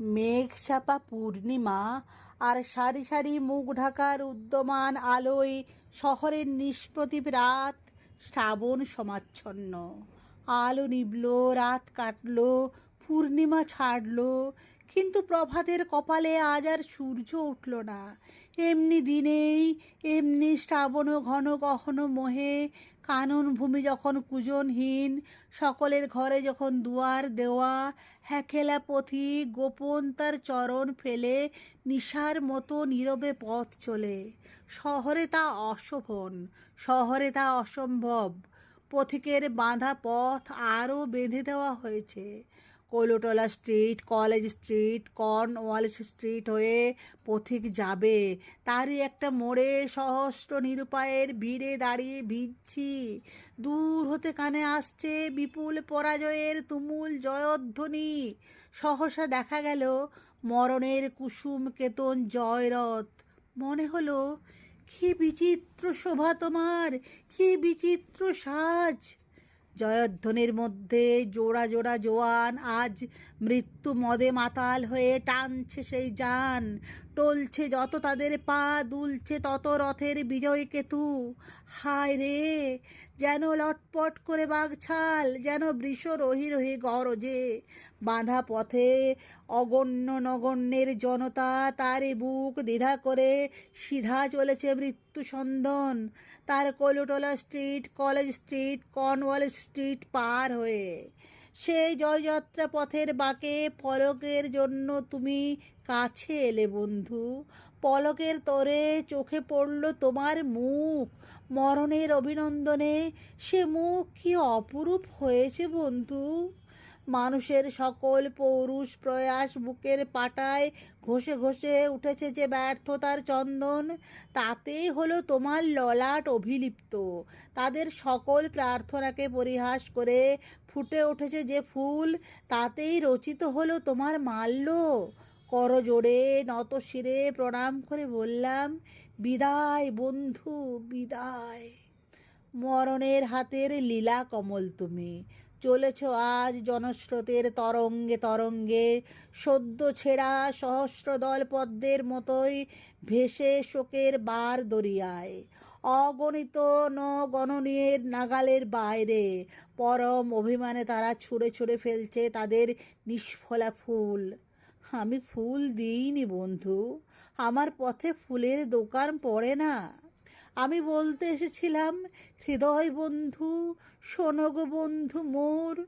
মেঘ চাপা পূর্ণিমা আর সারি সারি মুখ ঢাকার উদ্যমান আলোয় শহরের নিষ্প্রতিভ রাত শ্রাবণ সমাচ্ছন্ন। আলো নিবল রাত কাটলো, পূর্ণিমা ছাড়লো, কিন্তু প্রভাতের কপালে আজ আর সূর্য উঠল না। এমনি দিনেই, এমনি শ্রাবণ ঘন গহন মোহে কানন ভূমি যখন কুজনহীন, সকলের ঘরে যখন দুয়ার দেওয়া হ্যাখেলা পথি গোপন তার চরণ ফেলে, নিশার মতো নীরবে পথ চলে। শহরে তা অশোভন, শহরে তা অসম্ভব। পথিকের বাঁধা পথ আরও বেঁধে দেওয়া হয়েছে। Kolutola street, college street Cornwallis street হয়ে পথিক যাবে। তারই একটা মোড়ে সহস্র নিরুপায়ের ভিড়ে দাঁড়িয়ে ভিজছি। দূর হতে কানে আসছে বিপুল পরাজয়ের তুমুল জয়ধ্বনি। সহসা দেখা গেল মরণের কুসুম কেতন জয়রথ। মনে হলো, কি বিচিত্র শোভা তোমার, কি বিচিত্র সাজ। জয়ধ্বনির মধ্যে জোড়া জোড়া জোয়ান আজ মৃত্যু মদে মাতাল হয়ে টানছে সেই যান। টলছে যত তাদের পা দুলছে তত রথের বিজয় কেতু। হায় রে, যেন লটপট করে বাঘছাল, যেন বৃষ রহি রহি গরজে। বাঁধা পথে অগণ্য নগণ্যের জনতা তারে বুক দ্বিধা করে সিধা চলেছে মৃত্যু সন্দন তার Kolutola street, college street, Cornwallis street পার হয়ে সেই জয়যাত্রা পথের বাঁকে পলকের জন্য তুমি কাছে এলে বন্ধু। পলকের তরে চোখে পড়ল তোমার মুখ। মরণের অভিনন্দনে সে মুখ কি অপরূপ হয়েছে বন্ধু। মানুষের সকল পৌরুষ প্রয়াস বুকের পাটায় ঘষে ঘষে উঠেছে যে ব্যর্থতার চন্দন। তাতেই হলো তোমার ললাট অভিলিপ্ত। তাদের সকল প্রার্থনাকে পরিহাস করে ফুটে উঠেছে যে ফুল, তাতেই রচিত হলো তোমার মাল্য। করজোড়ে নত শিরে প্রণাম করে বললাম, বিদায় বন্ধু, বিদায়। মরণের হাতের লীলা কমল তুমি। চলেছ আজ জনস্রোতের তরঙ্গে তরঙ্গে। সদ্য ছেঁড়া সহস্রদল পদ্মের মতোই ভেসে শোকের বার দরিয়ায়। অগণিত ন গণনীয়ের নাগালের বাইরে পরম অভিমানে তারা ছুঁড়ে ছুঁড়ে ফেলছে তাদের নিষ্ফলা ফুল। আমি ফুল দিইনি বন্ধু, আমার পথে ফুলের দোকান পড়ে না। আমি বলতে এসেছিলাম, হৃদয় বন্ধু শোনগ বন্ধু মোর।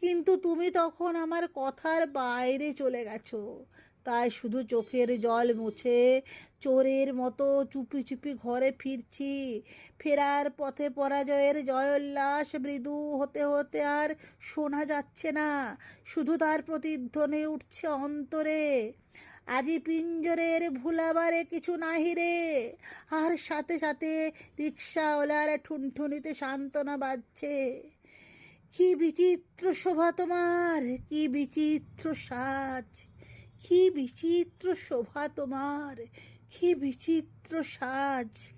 কিন্তু তুমি তখন আমার কথার বাইরে চলে গেছো। তাই শুধু চোখের জল মুছে চোরের মতো চুপি চুপি ঘরে ফিরছি। ফেরার পথে পরাজয়ের জয়োল্লাস মৃদু হতে হতে আর শোনা যাচ্ছে না। শুধু তার প্রতিধ্বনি উঠছে অন্তরে। আজি পিঞ্জরের ভুলাবারে কিছু নাহি রে। আর সাথে সাথে রিক্সাওয়ালার ঠুনঠুনিতে সান্ত্বনা বাজছে। কি বিচিত্র শোভা তোমার, কি বিচিত্র সাজ, কি বিচিত্র শোভা তোমার, কি বিচিত্র সাজ।